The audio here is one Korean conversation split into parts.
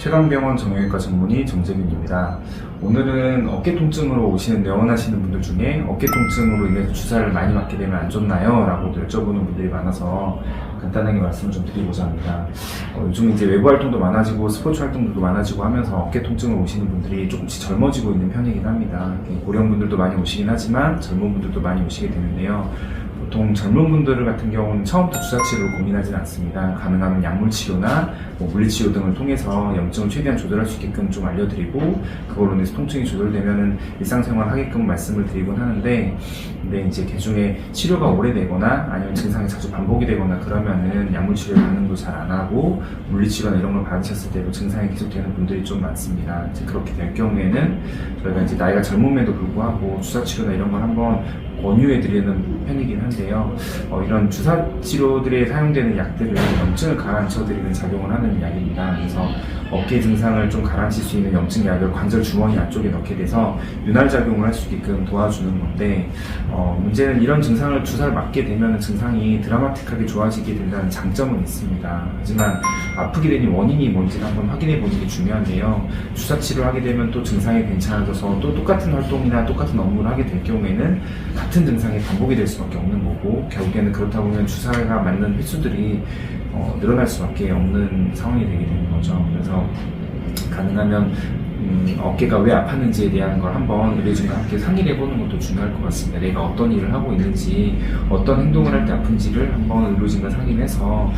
최강병원 정형외과 전문의 정재균입니다. 오늘은 어깨 통증으로 오시는 내원하시는 분들 중에 어깨 통증으로 인해서 주사를 많이 맞게 되면 안 좋나요? 라고 여쭤보는 분들이 많아서 간단하게 말씀을 좀 드리고자 합니다. 어, 요즘 이제 외부 활동도 많아지고 스포츠 활동들도 많아지고 하면서 어깨 통증으로 오시는 분들이 조금씩 젊어지고 있는 편이긴 합니다. 고령분들도 많이 오시긴 하지만 젊은 분들도 많이 오시게 되는데요. 보통 젊은 분들 같은 경우는 처음부터 주사 치료를 고민하지는 않습니다. 가능하면 약물 치료나 뭐 물리치료 등을 통해서 염증을 최대한 조절할 수 있게끔 좀 알려드리고 그걸로 인해서 통증이 조절되면은 일상생활 하게끔 말씀을 드리곤 하는데 근데 이제 개중에 치료가 오래되거나 아니면 증상이 자주 반복이 되거나 그러면은 약물 치료 반응도 잘 안 하고 물리치료나 이런 걸 받으셨을 때도 증상이 계속되는 분들이 좀 많습니다. 이제 그렇게 될 경우에는 저희가 이제 나이가 젊음에도 불구하고 주사 치료나 이런 걸 한번 권유해드리는 편이긴 한데 요. 어, 이런 주사 치료들에 사용되는 약들은 염증을 가라앉혀드리는 작용을 하는 약입니다. 그래서 어깨 증상을 좀 가라앉힐 수 있는 염증 약을 관절 주머니 안쪽에 넣게 돼서 윤활 작용을 할 수 있게끔 도와주는 건데 어, 문제는 이런 증상을 주사를 맞게 되면 증상이 드라마틱하게 좋아지게 된다는 장점은 있습니다. 하지만 아프게 되는 원인이 뭔지 한번 확인해 보는 게 중요한데요. 주사 치료를 하게 되면 또 증상이 괜찮아져서 또 똑같은 활동이나 똑같은 업무를 하게 될 경우에는 같은 증상이 반복이 될 수밖에 없는 거고 결국에는 그렇다 보면 주사가 맞는 횟수들이 어, 늘어날 수밖에 없는 상황이 되게 되는 거죠. 그래서 가능하면 음, 어깨가 왜 아팠는지에 대한 걸 한번 의료진과 함께 상의를 해보는 것도 중요할 것 같습니다. 내가 어떤 일을 하고 있는지, 어떤 행동을 할 때 아픈지를 한번 의료진과 상의를 해서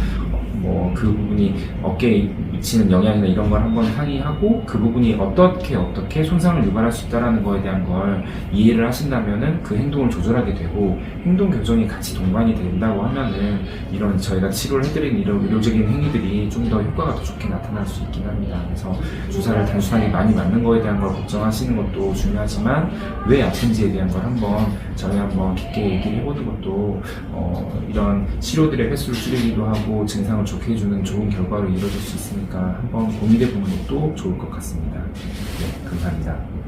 뭐 그 부분이 어깨에 미치는 영향이나 이런 걸 한번 상의하고 그 부분이 어떻게 어떻게 손상을 유발할 수 있다라는 거에 대한 걸 이해를 하신다면은 그 행동을 조절하게 되고 행동 교정이 같이 동반이 된다고 하면은 이런 저희가 치료를 해드리는 이런 의료적인 행위들이 좀 더 효과가 더 좋게 나타날 수 있긴 합니다. 그래서 주사를 단순하게 많이 맞는 거에 대한 걸 걱정하시는 것도 중요하지만 왜 아픈지에 대한 걸 한번 저희 한번 깊게 얘기를 해보는 것도 어, 이런 치료들의 횟수를 줄이기도 하고 증상을 좋게 해주는 좋은 결과로 이루어질 수 있으니까 한번 고민해 보는 것도 좋을 것 같습니다. 네, 감사합니다.